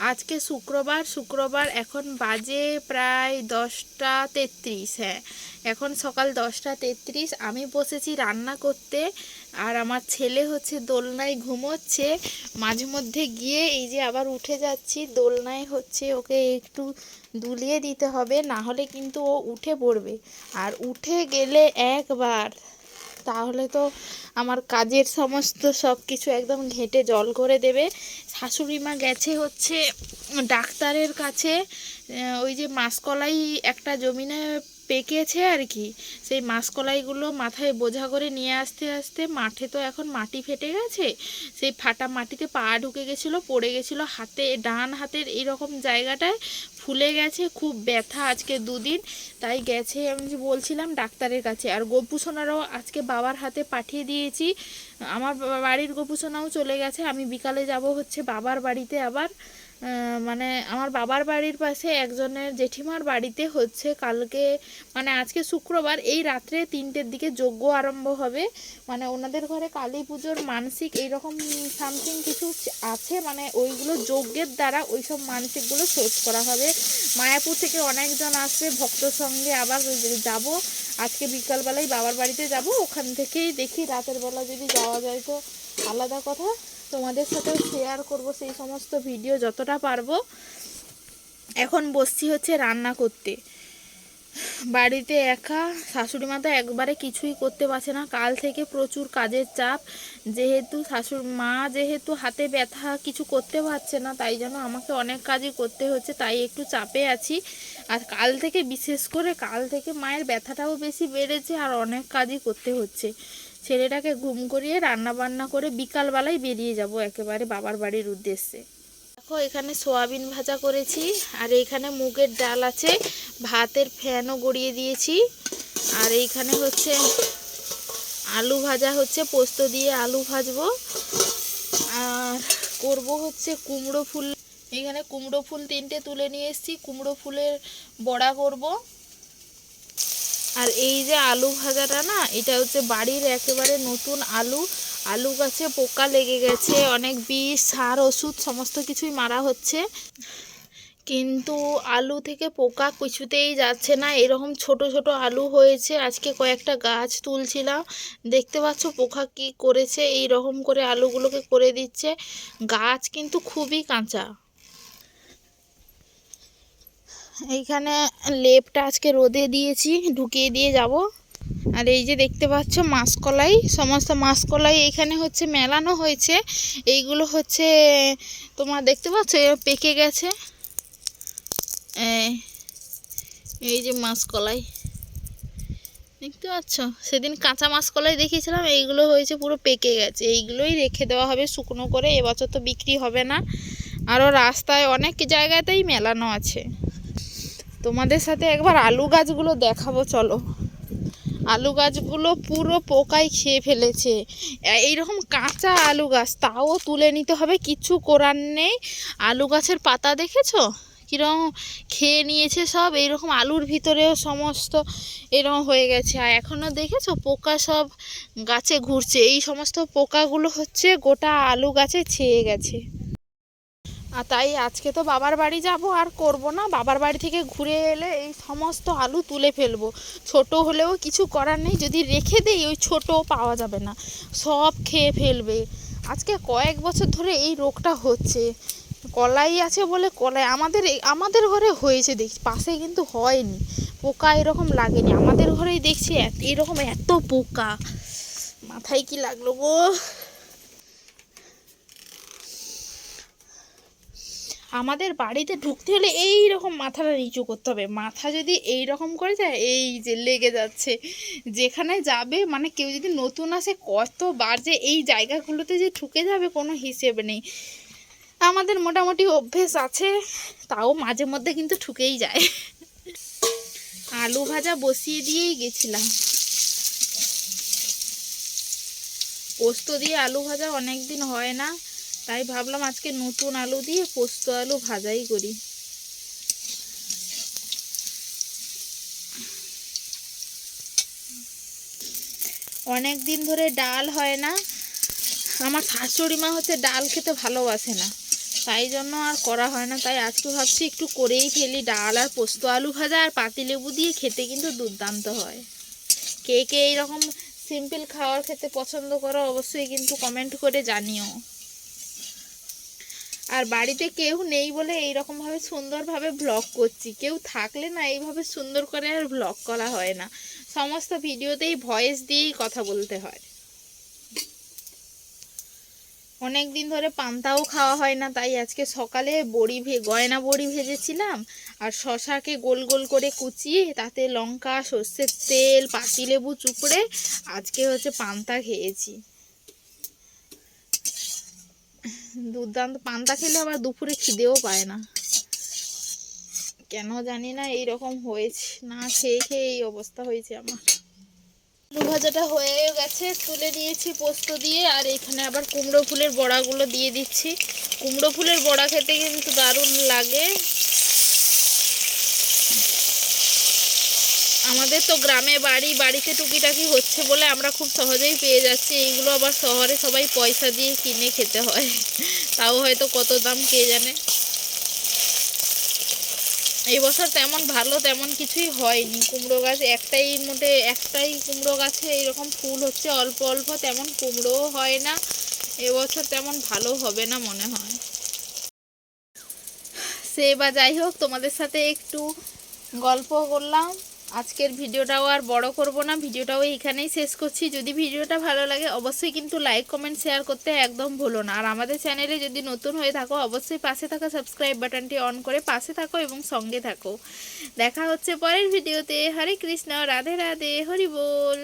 আজকে শুক্রবার শুক্রবার এখন বাজে প্রায় দশটা তেত্রিশ হ্যাঁ। এখন সকাল দশটা তেত্রিশ, আমি বসেছি রান্না করতে আর আমার ছেলে হচ্ছে দোলনায় ঘুমোচ্ছে। মাঝে মধ্যে গিয়ে এই যে আবার উঠে যাচ্ছি, দোলনায় হচ্ছে ওকে একটু দুলিয়ে দিতে হবে, না হলে কিন্তু ও উঠে পড়বে। আর উঠে গেলে একবার তাহলে তো আমার কাজের সমস্ত সব কিছু একদম ঘেঁটে জল করে দেবে। শাশুড়ি মা গেছে হচ্ছে ডাক্তারের কাছে ওই যে মাসকলাই একটা জমিনে পেকেছে আর কি। সেই মাসকলাইগুলো মাথায় বোঝা করে নিয়ে আসতে আসতে মাঠে তো এখন মাটি ফেটে গেছে। সেই ফাটা মাটিতে পা ঢুকে গেছিল, পড়ে গেছিল হাতে, ডান হাতের এইরকম জায়গাটায় ফুলে গেছে, খুব ব্যথা আজকে দুদিন। তাই গেছে আমি যে বলছিলাম ডাক্তারের কাছে। আর গোপুসোনারও আজকে বাবার হাতে পাঠিয়ে দিয়েছি। আমার বাড়ির গোপুসোনাও চলে গেছে, আমি বিকালে যাব হচ্ছে বাবার বাড়িতে আবার। মানে আমার বাবার বাড়ির পাশে একজনের জেঠিমার বাড়িতে হচ্ছে কালকে মানে আজকে শুক্রবার, এই রাত্রে তিনটের দিকে যজ্ঞ আরম্ভ হবে। মানে ওনাদের ঘরে কালী পুজোর মানসিক এইরকম সামথিং কিছু আছে মানে ওইগুলো যজ্ঞের দ্বারা ওই সব মানসিকগুলো শোধ করা হবে। মায়াপুর থেকে অনেকজন আসবে ভক্ত সঙ্গে আবার যাব। আজকে বিকালবেলায় বাবার বাড়িতে যাব, ওখান থেকেই দেখি রাতের বেলা যদি যাওয়া যায় তো। আলাদা কথা। তোমাদের সাথেও শেয়ার করব সেই সমস্ত ভিডিও যতটা পারব। এখন বসছি হচ্ছে রান্না করতে। বাড়িতে একা, শাশুড়ি মা তো একবারে কিছুই করতে পারছে না। কাল থেকে প্রচুর কাজের চাপ। যেহেতু শাশুড়ি, মা যেহেতু হাতে ব্যথা, কিছু করতে পারছে না, তাই জন্য আমাকে অনেক কাজই করতে হচ্ছে, তাই একটু চাপে আছি। আর কাল থেকে, বিশেষ করে কাল থেকে মায়ের ব্যথাটাও বেশি বেড়েছে, আর অনেক কাজই করতে হচ্ছে। ছেলেটাকে ঘুম করিয়ে রান্না বান্না করে বিকালবেলায় বেরিয়ে যাব একেবারে বাবার বাড়ির উদ্দেশ্যে। দেখো, এখানে সোয়াবিন ভাজা করেছি আর এইখানে মুগের ডাল আছে, ভাতের ফ্যানও গড়িয়ে দিয়েছি। আর এইখানে হচ্ছে আলু ভাজা হচ্ছে, পোস্ত দিয়ে আলু ভাজবো। আর করব হচ্ছে কুমড়ো ফুল। এখানে কুমড়ো ফুল তিনটে তুলে নিয়ে এসেছি, কুমড়ো ফুলের বড়া করব। আর এই যে আলু ভাজাটা না, এটা হচ্ছে বাড়ির একেবারে নতুন আলু। আলু গাছে পোকা লেগে গেছে, অনেক বিষ, সার, ওষুধ, সমস্ত কিছুই মারা হচ্ছে। কিন্তু আলু থেকে পোকা কিছুতেই যাচ্ছে না। এরকম ছোট ছোট আলু হয়েছে, আজকে কয়েকটা গাছ তুলছিলাম। দেখতে পাচ্ছ পোকা কি করেছে এই রকম করে আলুগুলোকে করে দিচ্ছে। গাছ কিন্তু খুবই কাঁচা। এইখানে লেপটা আজকে রোদে দিয়েছি, ঢুকিয়ে দিয়ে যাব। আর এই যে দেখতে পাচ্ছ মাসকলাই, সমস্ত মাসকলাই এখানে হচ্ছে মেলানো হয়েছে। এইগুলো হচ্ছে, তোমার দেখতে পাচ্ছ? পেকে গেছে। এই যে মাসকলাই। দেখতে পাচ্ছ? সেদিন কাঁচা মাসকলাই দেখিয়েছিলাম, এইগুলো হয়েছে পুরো পেকে গেছে। এইগুলোই রেখে দেওয়া হবে শুকনো করে, এবছর তো বিক্রি হবে না। আরও রাস্তায় অনেক জায়গাতেই মেলানো আছে। তোমাদের সাথে একবার আলু গাছগুলো দেখাবো, চলো। আলু গাছগুলো পুরো পোকায় খেয়ে ফেলেছে। এইরকম কাঁচা আলু গাছ, তাও তুলে নিতে হবে, কিছু করার নেই। আলু গাছের পাতা দেখেছ? কীরকম খেয়ে নিয়েছে সব, এইরকম আলুর ভিতরেও সমস্ত এরকম হয়ে গেছে। আর এখনও দেখেছ, পোকা সব গাছে ঘুরছে। এই সমস্ত পোকাগুলো হচ্ছে গোটা আলু গাছে ছেয়ে গেছে। আর তাই আজকে তো বাবার বাড়ি যাব, আর করব না। বাবার বাড়ি থেকে ঘুরে এলে এই সমস্ত আলু তুলে ফেলব। ছোট হলেও কিছু করার নেই, যদি রেখে দেই ওই ছোট পাওয়া যাবে না। সব খেয়ে ফেলবে। আজকে কয়েক বছর ধরে এই রোগটা হচ্ছে। কলাই আছে বলে কলাই আমাদের আমাদের ঘরে হয়েছে দেখছি, পাশে কিন্তু হয়নি। পোকা এরকম লাগেনি। আমাদের ঘরেই দেখছি এরকম এত পোকা। মাথায় কি লাগল গো? আমাদের বাড়িতে ঢুকতে হলে এই রকম মাথাটা নিচু করতে হবে। মাথা যদি এই রকম করে যায়, এই যে লেগে যাচ্ছে। যেখানে যাবে মানে কেউ যদি নতুন আসে, কতবার যে এই জায়গাগুলোতে যে ঢুকে যাবে, কোনো হিসেব নেই। আমাদের মোটামুটি অভ্যেস আছে, তাও মাঝে মধ্যে কিন্তু ঠুকেই যায়। আলু ভাজা বসিয়ে দিয়েই গেছিলাম। পোস্ত দিয়ে আলু ভাজা অনেক দিন হয় না। তাই ভাবলাম আজকে নতুন আলু দিয়ে পোস্ত আলু ভাজাই করি। অনেক দিন ধরে ডাল হয় না। আমার শাশুড়ি মা হচ্ছে ডাল খেতে ভালোবাসে না। তাই জন্য আর করা হয় না। তাই আজকে ভাবছি একটু করেই ফেলি ডাল আর পোস্ত আলু ভাজা আর পাতিলেবু দিয়ে খেতে কিন্তু দুর্দান্ত হয়। কে কে এইরকম সিম্পল খাওয়ার খেতে পছন্দ করো অবশ্যই কিন্তু কমেন্ট করে জানিও। আর বাড়িতে কেউ নেই বলে এইরকমভাবে সুন্দরভাবে ব্লগ করছি। কেউ থাকলে না এইভাবে সুন্দর করে আর ব্লগ করা হয় না। সমস্ত ভিডিওতেই ভয়েস দিয়েই কথা বলতে হয়। অনেক দিন ধরে পান্তাও খাওয়া হয় না, তাই আজকে সকালে বড়ি ভে, গয়না বড়ি ভেজেছিলাম আর শশাকে গোল গোল করে কুচিয়ে তাতে লঙ্কা, সর্ষের তেল, পাতিলেবু, চুপড়ে আজকে হচ্ছে পান্তা খেয়েছি। দুর্দান্ত পান্তা খেলে আবার দুপুরে খিদেও পায় না। কেন জানি না, এইরকম হয়েছে, না খেয়ে খেয়ে এই অবস্থা হয়েছে আমার। আলু ভাজাটা হয়ে গেছে, তুলে দিয়েছি পোস্ত দিয়ে, আর এখানে আবার কুমড়ো ফুলের বড়াগুলো দিয়ে দিচ্ছি। কুমড়ো ফুলের বড়া খেতে কিন্তু দারুণ লাগে। আমাদের তো গ্রামে বাড়ি, বাড়িতে টুকিটাকি হচ্ছে বলে আমরা খুব সহজেই পেয়ে যাচ্ছি। এইগুলো আবার শহরে সবাই পয়সা দিয়ে কিনে খেতে হয়। তাও হয়তো কত দাম, কে জানে? এবছর তেমন ভালো তেমন কিছুই হয়নি। কুমড়ো গাছ একটাই মোটে, একটাই কুমড়ো গাছে এইরকম ফুল হচ্ছে। অল্প অল্প তেমন কুমড়োও হয় না। এবছর তেমন ভালো হবে না মনে হয়। সে বা যাই হোক, তোমাদের সাথে একটু গল্প করলাম। আজকের ভিডিওটাও আর বড় করব না, ভিডিওটাও এখানেই শেষ করছি। যদি ভিডিওটা ভালো লাগে, অবশ্যই কিন্তু লাইক কমেন্ট শেয়ার করতে একদম ভুলো না। আর আমাদের চ্যানেলে যদি নতুন হয়ে থাকো, অবশ্যই পাশে থাকা সাবস্ক্রাইব বাটনটি অন করে পাশে থাকো এবং সঙ্গে থাকো। দেখা হচ্ছে পরের ভিডিওতে। হরে কৃষ্ণ, রাধে রাধে, হরি বল।